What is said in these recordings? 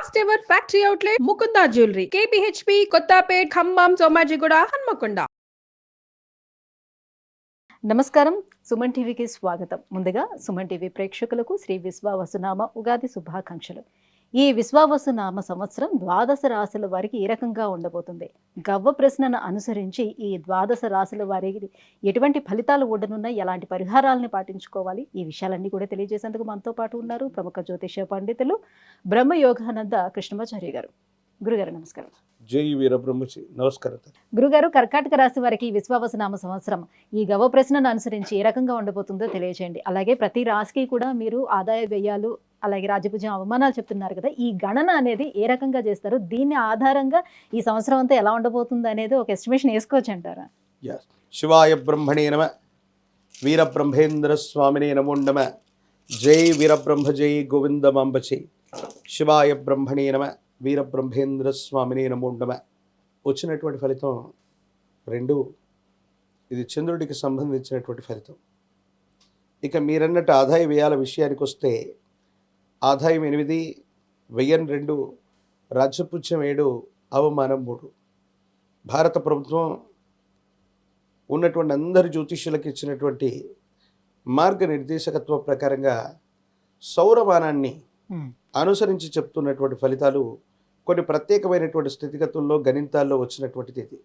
First ever factory outlet Mukunda jewellery KPHB Kothapet Khammam Somajiguda Hanamkonda నమస్కారం. సుమన్ టీవీకి స్వాగతం. ముందుగా సుమన్ టీవీ ప్రేక్షకులకు శ్రీ విశ్వ వసునామ ఉగాది శుభాకాంక్షలు. ఈ విశ్వావసునామ సంవత్సరం ద్వాదశ రాశుల వారికి ఏ రకంగా ఉండబోతుంది. గవ్వ ప్రశ్నను అనుసరించి ఈ ద్వాదశ రాశుల వారికి ఎటువంటి ఫలితాలు ఉండనున్నాయి? ఎలాంటి పరిహారాలను పాటించుకోవాలి? ఈ విషయాలన్నీ కూడా తెలియజేసేందుకు మనతో పాటు ఉన్నారు ప్రముఖ జ్యోతిష పండితులు బ్రహ్మయోగానంద కృష్ణమాచార్య గారు. గురుగారు నమస్కారం. జై వీరబ్రహ్మచి నమస్కారం గురుగారు కర్కాటక రాశి వారికి ఈ విశ్వావసనామ సంవత్సరం ఈ గవ ప్రశ్నను అనుసరించి ఏ రకంగా ఉండబోతుందో తెలియజేయండి అలాగే ప్రతి రాశికి కూడా మీరు ఆదాయ వ్యయాలు అలాగే రాజభుజం అవమానాలు చెప్తున్నారు కదా ఈ గణన అనేది ఏ రకంగా చేస్తారు? దీన్ని ఆధారంగా ఈ సంవత్సరం అంతా ఎలా ఉండబోతుంది అనేది ఒక ఎస్టిమేషన్ వేసుకోవచ్చు అంటారా? యస్ శివాయ బ్రహ్మణే నమ వీరబ్రహ్మేంద్ర స్వామినే నమో నమ జై వీరబ్రహ్మ జై గోవిందమాంబచి శివాయ బ్రహ్మణే నమ వీరబ్రహ్మేంద్ర స్వామినే నమో నమ. వచ్చినటువంటి ఫలితం రెండు ఇది చంద్రుడికి సంబంధించినటువంటి ఫలితం. ఇక మీరన్నట్టు ఆదాయ వ్యయాల విషయానికి వస్తే ఆదాయం ఎనిమిది వ్యయం రెండు రాజ్యపుత్యం ఏడు అవమానం మూడు. భారత ప్రభుత్వం ఉన్నటువంటి అందరి జ్యోతిష్యులకు ఇచ్చినటువంటి మార్గనిర్దేశకత్వ ప్రకారంగా సౌరమానాన్ని అనుసరించి చెప్తున్నటువంటి ఫలితాలు కొన్ని ప్రత్యేకమైనటువంటి స్థితిగతుల్లో గణితాల్లో వచ్చినటువంటిది ఇది.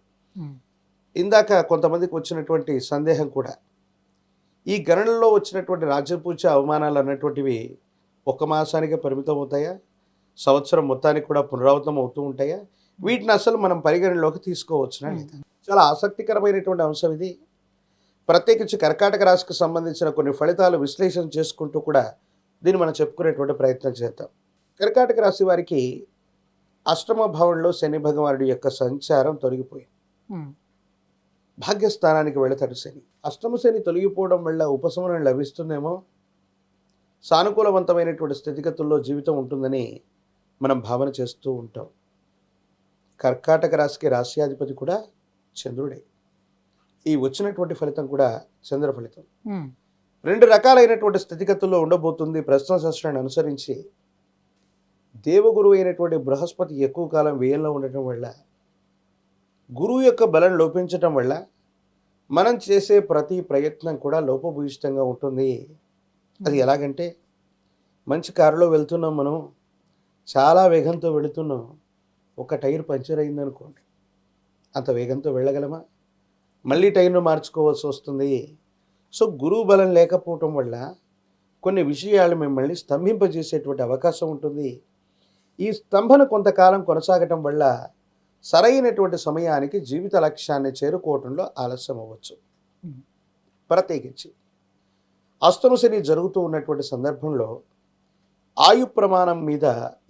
ఇందాక కొంతమందికి వచ్చినటువంటి సందేహం కూడా ఈ గణనలో వచ్చినటువంటి రాజ్యపూజ అవమానాలు అన్నటువంటివి ఒక మాసానికి పరిమితం అవుతాయా? సంవత్సరం మొత్తానికి కూడా పునరావృతం అవుతూ ఉంటాయా? వీటిని అసలు మనం పరిగణనలోకి తీసుకోవచ్చునా? లేదా చాలా ఆసక్తికరమైనటువంటి అంశం ఇది. ప్రత్యేకించి కర్కాటక రాశికి సంబంధించిన కొన్ని ఫలితాలు విశ్లేషణ చేసుకుంటూ కూడా దీన్ని మనం చెప్పుకునేటువంటి ప్రయత్నం చేద్దాం. కర్కాటక రాశి వారికి అష్టమ భావంలో శని భగవానుడి యొక్క సంచారం తొలగిపోయింది. భాగ్యస్థానానికి వెళతాడు శని. అష్టమ శని తొలగిపోవడం వల్ల ఉపశమనం లభిస్తుందేమో? సానుకూలవంతమైనటువంటి స్థితిగతుల్లో జీవితం ఉంటుందని మనం భావన చేస్తూ ఉంటాం. కర్కాటక రాశికి రాశ్యాధిపతి కూడా చంద్రుడే. ఈ వచ్చినటువంటి ఫలితం కూడా చంద్ర ఫలితం. రెండు రకాలైనటువంటి స్థితిగతుల్లో ఉండబోతుంది. ప్రశ్న శాస్త్రాన్ని అనుసరించి దేవగురువు అయినటువంటి బృహస్పతి ఎక్కువ కాలం వ్యయంలో ఉండటం వల్ల గురువు యొక్క బలం లోపించటం వల్ల మనం చేసే ప్రతి ప్రయత్నం కూడా లోపభూయిష్టంగా ఉంటుంది. అది ఎలాగంటే మంచి కారులో వెళ్తున్నాం మనం చాలా వేగంతో వెళుతున్నాం ఒక టైర్ పంచర్ అయిందనుకోండి అంత వేగంతో వెళ్ళగలమా? మళ్ళీ టైర్ను మార్చుకోవాల్సి వస్తుంది. సో గురువు బలం లేకపోవటం వల్ల కొన్ని విషయాలు మిమ్మల్ని స్తంభింపజేసేటువంటి అవకాశం ఉంటుంది. ఈ స్తంభన కొంతకాలం కొనసాగటం వల్ల సరైనటువంటి సమయానికి జీవిత లక్ష్యాన్ని చేరుకోవటంలో ఆలస్యం అవ్వచ్చు. ప్రత్యేకించి అస్తమశని శని జరుగుతూ ఉన్నటువంటి సందర్భంలో ఆయు ప్రమాణం మీద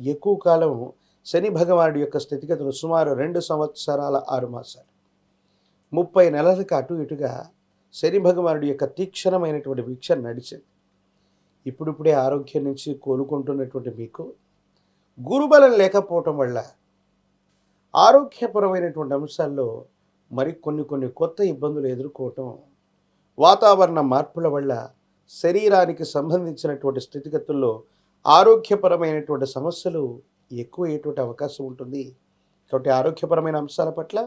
ఎక్కువ కాలం శని భగవానుడి యొక్క స్థితిగతులు సుమారు రెండు సంవత్సరాల ఆరు మాసాలు. ముప్పై నెలలకు అటు ఇటుగా శని భగవానుడి యొక్క తీక్షణమైనటువంటి వీక్ష నడిచింది. ఇప్పుడిప్పుడే ఆరోగ్యం నుంచి కోలుకుంటున్నటువంటి మీకు గురుబలం లేకపోవటం వల్ల ఆరోగ్యపరమైనటువంటి అంశాల్లో మరి కొన్ని కొన్ని కొత్త ఇబ్బందులు ఎదుర్కోవటం వాతావరణ మార్పుల వల్ల శరీరానికి సంబంధించినటువంటి స్థితిగతుల్లో ఆరోగ్యపరమైనటువంటి సమస్యలు ఎక్కువయ్యేటువంటి అవకాశం ఉంటుంది. కాబట్టి ఆరోగ్యపరమైన అంశాల పట్ల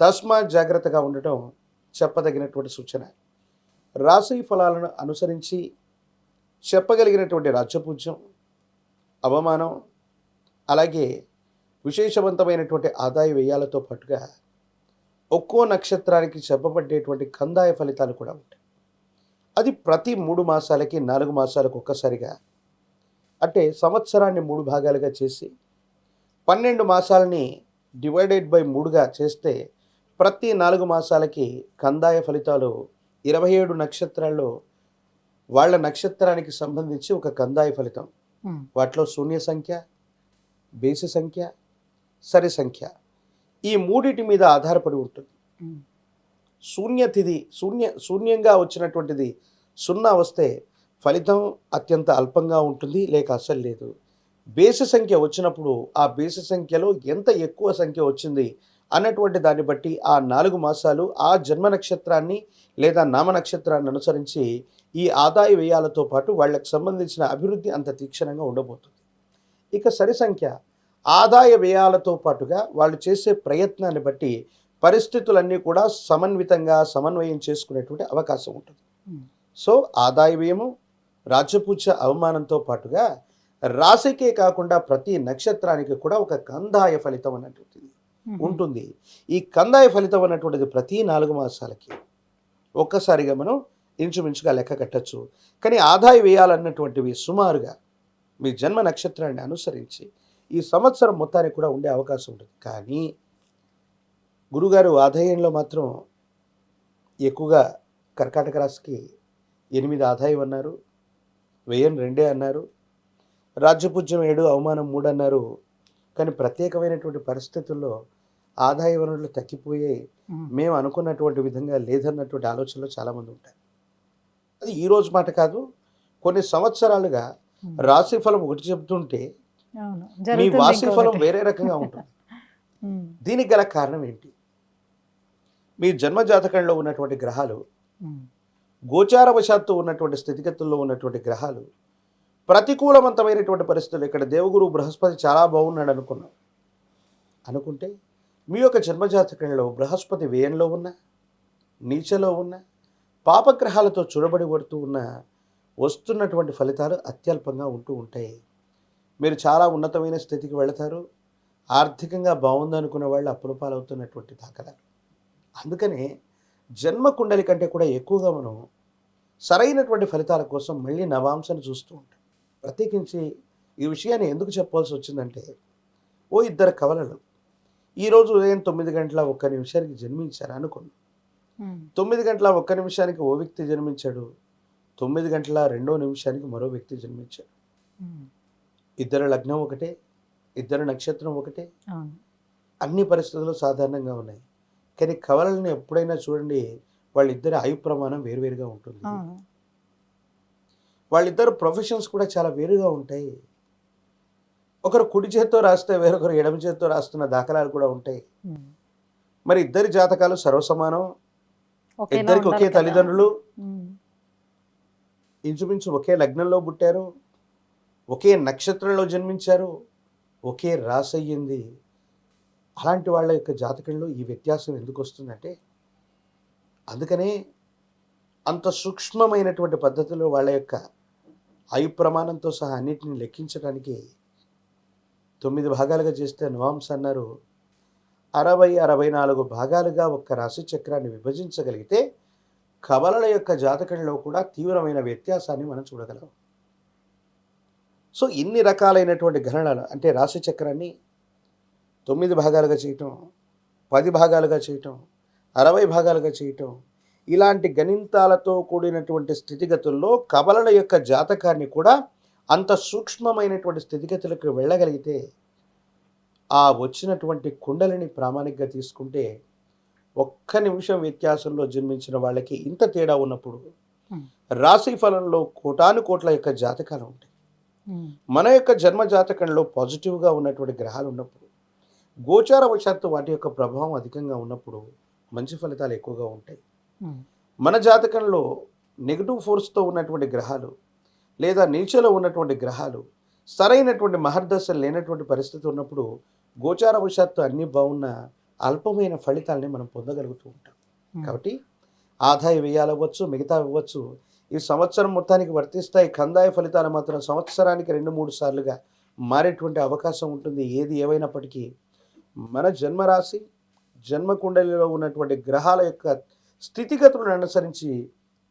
తస్మాత్ జాగ్రత్తగా ఉండటం చెప్పదగినటువంటి సూచన. రాశి ఫలాలను అనుసరించి చెప్పగలిగినటువంటి రాజ్యపూజ్యం అవమానం అలాగే విశేషవంతమైనటువంటి ఆదాయ వ్యయాలతో పాటుగా ఒక్కో నక్షత్రానికి చెప్పబడేటువంటి కందాయ ఫలితాలు కూడా ఉంటాయి. అది ప్రతి మూడు మాసాలకి నాలుగు మాసాలకు ఒక్కసారిగా. అంటే సంవత్సరాన్ని మూడు భాగాలుగా చేసి పన్నెండు మాసాలని డివైడెడ్ బై మూడుగా చేస్తే ప్రతి నాలుగు మాసాలకి కందాయ ఫలితాలు ఇరవై ఏడు నక్షత్రాల్లో వాళ్ళ నక్షత్రానికి సంబంధించి ఒక కందాయ ఫలితం. వాటిలో శూన్య సంఖ్య బేసి సంఖ్య సరి సంఖ్య ఈ మూడిటి మీద ఆధారపడి ఉంటుంది. శూన్యతిథి శూన్య శూన్యంగా వచ్చినటువంటిది సున్నా వస్తే ఫలితం అత్యంత అల్పంగా ఉంటుంది లేక అసలు లేదు. బేసి సంఖ్య వచ్చినప్పుడు ఆ బేసి సంఖ్యలో ఎంత ఎక్కువ సంఖ్య వచ్చింది అన్నటువంటి దాన్ని బట్టి ఆ నాలుగు మాసాలు ఆ జన్మ నక్షత్రాన్ని లేదా నామ నక్షత్రాన్ని అనుసరించి ఈ ఆదాయ వ్యయాలతో పాటు వాళ్ళకి సంబంధించిన అభివృద్ధి అంత తీక్షణంగా ఉండబోతుంది. ఇక సరి సంఖ్య ఆదాయ వ్యయాలతో పాటుగా వాళ్ళు చేసే ప్రయత్నాన్ని బట్టి పరిస్థితులన్నీ కూడా సమన్వితంగా సమన్వయం చేసుకునేటువంటి అవకాశం ఉంటుంది. Hmm. సో ఆదాయ వ్యయము రాజ్యపూజ అవమానంతో పాటుగా రాశికే కాకుండా ప్రతి నక్షత్రానికి కూడా ఒక కందాయ ఫలితం అన్నటువంటిది ఉంటుంది. ఈ కందాయ ఫలితం అన్నటువంటిది ప్రతి నాలుగు మాసాలకి ఒక్కసారిగా మనం ఇంచుమించుగా లెక్క కట్టచ్చు. కానీ ఆదాయ వ్యయాలన్నటువంటివి సుమారుగా మీ జన్మ నక్షత్రాన్ని అనుసరించి ఈ సంవత్సరం మొత్తానికి కూడా ఉండే అవకాశం ఉంటుంది. కానీ గురుగారు ఆదాయంలో మాత్రం ఎక్కువగా కర్కాటక రాశికి ఎనిమిది ఆదాయం అన్నారు వ్యయం రెండే అన్నారు రాజ్యపూజ్యం ఏడు అవమానం మూడు అన్నారు. కానీ ప్రత్యేకమైనటువంటి పరిస్థితుల్లో ఆదాయ వనరులు తగ్గిపోయాయి. మేము. అనుకున్నటువంటి విధంగా లేదన్నటువంటి ఆలోచనలో చాలామంది ఉంటారు. అది ఈ రోజు మాట కాదు. కొన్ని సంవత్సరాలుగా రాశి ఫలం ఒకటి చెబుతుంటే మీ వాసి ఫలం. వేరే రకంగా ఉంటుంది. దీనికి గల కారణం ఏంటి? మీ జన్మ జాతకంలో ఉన్నటువంటి గ్రహాలు గోచారవశాత్తు ఉన్నటువంటి స్థితిగతుల్లో ఉన్నటువంటి గ్రహాలు ప్రతికూలవంతమైనటువంటి పరిస్థితులు. ఇక్కడ దేవగురు బృహస్పతి చాలా బాగున్నాడు అనుకున్నాం. అనుకుంటే మీ యొక్క జన్మజాతకంలో బృహస్పతి వ్యయంలో ఉన్న నీచలో ఉన్న పాపగ్రహాలతో చూడబడి పడుతూ ఉన్న వస్తున్నటువంటి ఫలితాలు అత్యల్పంగా ఉంటూ ఉంటాయి మీరు చాలా ఉన్నతమైన స్థితికి వెళతారు. ఆర్థికంగా బాగుందనుకున్న వాళ్ళు అప్పుల పాలవుతున్నటువంటి దాఖలాలు. అందుకనే జన్మ కుండలి కంటే కూడా ఎక్కువగా మనం సరైనటువంటి ఫలితాల కోసం మళ్ళీ నవాంశను చూస్తూ ఉంటాం. ప్రత్యేకించి ఈ విషయాన్ని ఎందుకు చెప్పాల్సి వచ్చిందంటే ఓ ఇద్దరు కవలలు ఈరోజు ఉదయం తొమ్మిది గంటల ఒక్క నిమిషానికి జన్మించారు ఉమ్, తొమ్మిది గంటల ఒక్క నిమిషానికి ఓ వ్యక్తి జన్మించాడు తొమ్మిది గంటల రెండో నిమిషానికి మరో వ్యక్తి జన్మించాడు. ఇద్దరు లగ్నం ఒకటే ఇద్దరు నక్షత్రం ఒకటే. అన్ని పరిస్థితులు సాధారణంగా ఉన్నాయి. కానీ కవలలను ఎప్పుడైనా చూడండి వాళ్ళిద్దరి ఆయు ప్రమాణం వేరువేరుగా ఉంటుంది. వాళ్ళిద్దరు ప్రొఫెషన్స్ కూడా చాలా వేరుగా ఉంటాయి. ఒకరు కుడి చేత్తో రాస్తే వేరొకరు ఎడమ చేత్తో రాస్తున్న దాఖలాలు కూడా ఉంటాయి. మరి ఇద్దరి జాతకాలు సర్వసమానం. ఇద్దరికి ఒకే. తల్లిదండ్రులు. ఇంచుమించు ఒకే లగ్నంలో పుట్టారు. ఒకే నక్షత్రంలో జన్మించారు. ఒకే రాశి అయ్యింది అలాంటి వాళ్ళ యొక్క జాతకంలో ఈ వ్యత్యాసం ఎందుకు వస్తుందంటే అందుకనే అంత సూక్ష్మమైనటువంటి పద్ధతిలో వాళ్ళ యొక్క ఆయు ప్రమాణంతో సహా అన్నిటిని లెక్కించడానికి తొమ్మిది భాగాలుగా చేస్తే నువాంస్ అన్నారు. అరవై అరవై నాలుగు భాగాలుగా ఒక్క రాశి చక్రాన్ని విభజించగలిగితే కవలల యొక్క జాతకంలో కూడా తీవ్రమైన వ్యత్యాసాన్ని మనం చూడగలం. సో ఇన్ని రకాలైనటువంటి గణనలు అంటే రాశి చక్రాన్ని తొమ్మిది భాగాలుగా చేయటం పది భాగాలుగా చేయటం అరవై భాగాలుగా చేయటం ఇలాంటి గణింతాలతో కూడినటువంటి స్థితిగతుల్లో కవలల యొక్క జాతకాన్ని కూడా అంత సూక్ష్మమైనటువంటి స్థితిగతులకు వెళ్ళగలిగితే ఆ వచ్చినటువంటి కుండలిని ప్రామాణికంగా తీసుకుంటే ఒక్క నిమిషం వ్యత్యాసంలో జన్మించిన వాళ్ళకి ఇంత తేడా ఉన్నప్పుడు. రాశి ఫలంలో కోటాను కోట్ల యొక్క జాతకాలు ఉంటాయి మన యొక్క జన్మ జాతకంలో పాజిటివ్గా ఉన్నటువంటి గ్రహాలు ఉన్నప్పుడు గోచార వశాత్తు వాటి యొక్క ప్రభావం అధికంగా ఉన్నప్పుడు మంచి ఫలితాలు ఎక్కువగా ఉంటాయి. ఉమ్, మన జాతకంలో నెగిటివ్ ఫోర్స్తో ఉన్నటువంటి గ్రహాలు లేదా నీచలో ఉన్నటువంటి గ్రహాలు సరైనటువంటి మహర్దశ లేనటువంటి పరిస్థితి ఉన్నప్పుడు గోచార వశాత్తు అన్నీ బాగున్న అల్పమైన ఫలితాలని మనం పొందగలుగుతూ ఉంటాం. ఉమ్. కాబట్టి ఆదాయ వ్యయాలు అవ్వచ్చు మిగతా అవ్వచ్చు ఈ సంవత్సరం మొత్తానికి వర్తిస్తాయి. కందాయ ఫలితాలు మాత్రం సంవత్సరానికి రెండు మూడు సార్లుగా మారేటువంటి అవకాశం ఉంటుంది. ఏది ఏవైనప్పటికీ మన జన్మరాశి జన్మకుండలిలో ఉన్నటువంటి గ్రహాల యొక్క స్థితిగతులను అనుసరించి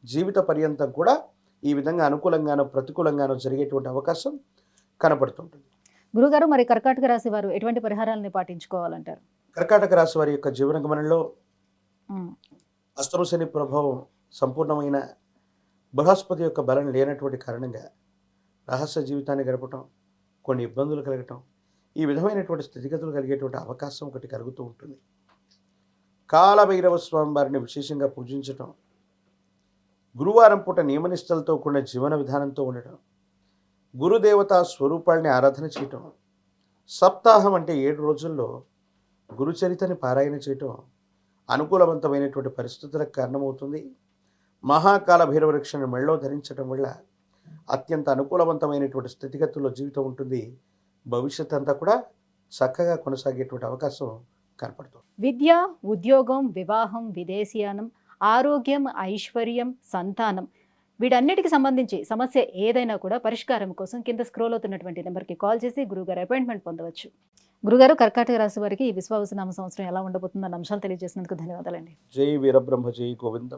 జీవిత పర్యంతం కూడా ఈ విధంగా అనుకూలంగానో ప్రతికూలంగానో జరిగేటువంటి అవకాశం కనపడుతుంటుంది. గురుగారు మరి కర్కాటక రాశి వారు ఎటువంటి పరిహారాలని పాటించుకోవాలంటారు? కర్కాటక రాశి వారి యొక్క జీవన గమనంలో ఉమ్, అష్టమ శని ప్రభావం సంపూర్ణమైన బృహస్పతి యొక్క బలం లేనటువంటి కారణంగా రహస్య జీవితాన్ని గడపటం కొన్ని ఇబ్బందులు కలగటం ఈ విధమైనటువంటి స్థితిగతులు కలిగేటువంటి అవకాశం ఒకటి కలుగుతూ ఉంటుంది. కాలభైరవ స్వామి వారిని విశేషంగా పూజించటం గురువారం పూట నియమనిష్టలతో కూడిన జీవన విధానంతో ఉండటం గురుదేవత స్వరూపాల్ని ఆరాధన చేయటం సప్తాహం అంటే ఏడు రోజుల్లో గురుచరితని పారాయణ చేయటం అనుకూలవంతమైనటువంటి పరిస్థితులకు కారణమవుతుంది. మహాకాల భైరవ రక్షణ మెళ్ళో ధరించడం వల్ల అత్యంత అనుకూలవంతమైనటువంటి స్థితిగతుల్లో జీవితం ఉంటుంది భవిష్యత్ అంతా కూడా చక్కగా కొనసాగేటువంటి అవకాశం కనపడుతుంది. విద్య ఉద్యోగం వివాహం విదేశీయానం ఆరోగ్యం ఐశ్వర్యం సంతానం వీటన్నిటికి సంబంధించి సమస్య ఏదైనా కూడా పరిష్కారం కోసం కింద స్క్రోల్ అవుతున్నటువంటి నెంబర్కి కాల్ చేసి గురుగారు అపాయింట్మెంట్ పొందవచ్చు. గురుగారు కర్కాటక రాశి వారికి ఈ విశ్వావసనామ సంవత్సరం ఎలా ఉండబోతుందన్న అంశాలు తెలియజేసినందుకు ధన్యవాదాలండి. జై వీరబ్రహ్మ జై గోవింద